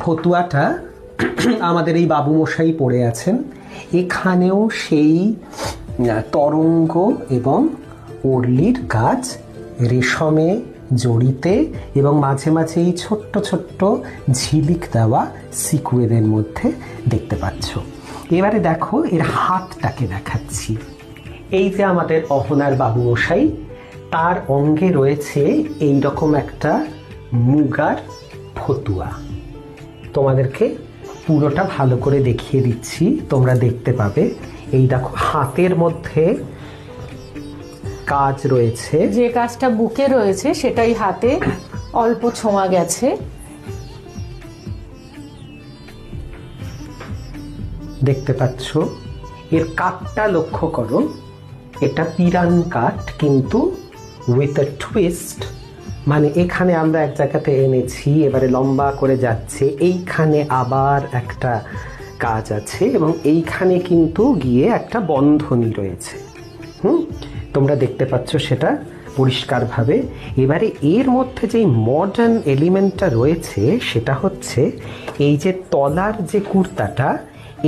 ফতুয়াটা আমাদের এই বাবু মশাই পড়ে আছেন। এখানেও সেই তরঙ্গ এবং অর্লির গাছ রেশমে জড়িতে এবং মাঝে মাঝে এই ছোট্ট ছোট্ট ঝিলিক দেওয়া সিকুয়েলের মধ্যে দেখতে পাচ্ছ। এবারে দেখো এর হাতটাকে দেখাচ্ছি। এই যে আমাদের অহনার বাবু মশাই তার অঙ্গে রয়েছে এই রকম একটা মুগার ফতুয়া। তোমাদেরকে পুরোটা ভালো করে দেখিয়ে দিচ্ছি। তোমরা দেখতে পাবে। এই দেখো হাতের মধ্যে কাজ রয়েছে। যে কাজটা বুকে রয়েছে সেটাই হাতে অল্প ছোঁয়া গেছে। দেখতে পাচ্ছ? এর কাঠটা লক্ষ্য করো। এটা পিরান কাঠ কিন্তু উইথ আ টুইস্ট মানে এখানে আমরা এক জায়গাতে এনেছি, এবারে লম্বা করে যাচ্ছে, এইখানে আবার একটা কাজ আছে এবং এইখানে কিন্তু গিয়ে একটা বন্ধনী রয়েছে। হুম? তোমরা দেখতে পাচ্ছ সেটা পরিষ্কারভাবে। এবারে এর মধ্যে যেই মডার্ন এলিমেন্টটা রয়েছে, সেটা হচ্ছে এই যে তলার যে কুর্তাটা,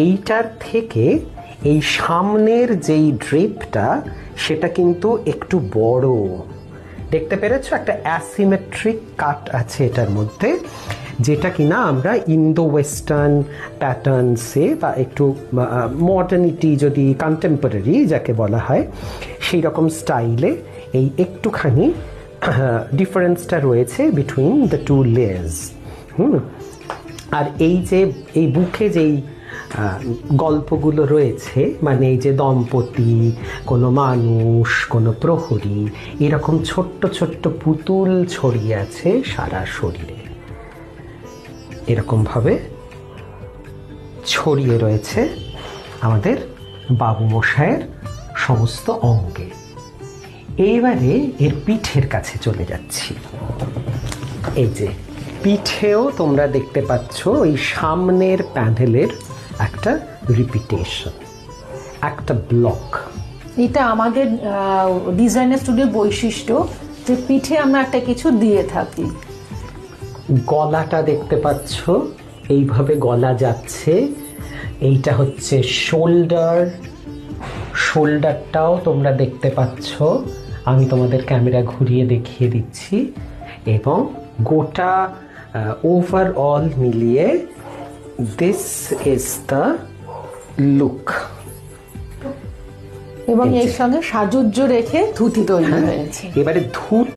এইটার থেকে এই সামনের যেই ড্রেপটা সেটা কিন্তু একটু বড়। দেখতে পেরেছ? একটা অ্যাসিমেট্রিক কাট আছে এটার মধ্যে, যেটা কিনা আমরা ইন্দো ওয়েস্টার্ন প্যাটার্নসে বা একটু মডার্নিটি যদি কন্টেম্পোরারি যাকে বলা হয় সেই রকম স্টাইলে এই একটুখানি ডিফারেন্সটা রয়েছে between the two layers hmm? আর এই যে, এই বুকে যেই গল্পগুলো রয়েছে মানে এই যে দম্পতি, কোনো মানুষ, কোনো প্রহরী, এরকম ছোট্ট ছোট্ট পুতুল ছড়িয়ে আছে সারা শরীরে। এরকমভাবে ছড়িয়ে রয়েছে আমাদের বাবু মশাইয়ের সমস্ত অঙ্গে। এইবারে এর পিঠের কাছে চলে যাচ্ছি। এই যে, পিঠেও তোমরা দেখতে পাচ্ছ ওই সামনের প্যানেলের একটা রিপিটেশন একটা ব্লক এটা আমাদের ডিজাইনার স্টুডিওর বৈশিষ্ট্য যে পিঠে আমরা একটা কিছু দিয়ে থাকি। গলাটা দেখতে পাচ্ছ? এইভাবে গলা যাচ্ছে। এইটা হচ্ছে শোল্ডার শোল্ডারটাও তোমরা দেখতে পাচ্ছ। আমি তোমাদের ক্যামেরা ঘুরিয়ে দেখিয়ে দিচ্ছি। এবং গোটা ওভারঅল মিলিয়ে দিস ইজ দ্য লুক এবং এর সঙ্গে সাজুজ্য রেখে ধুতি তৈরি হয়েছে। এবারে ধূত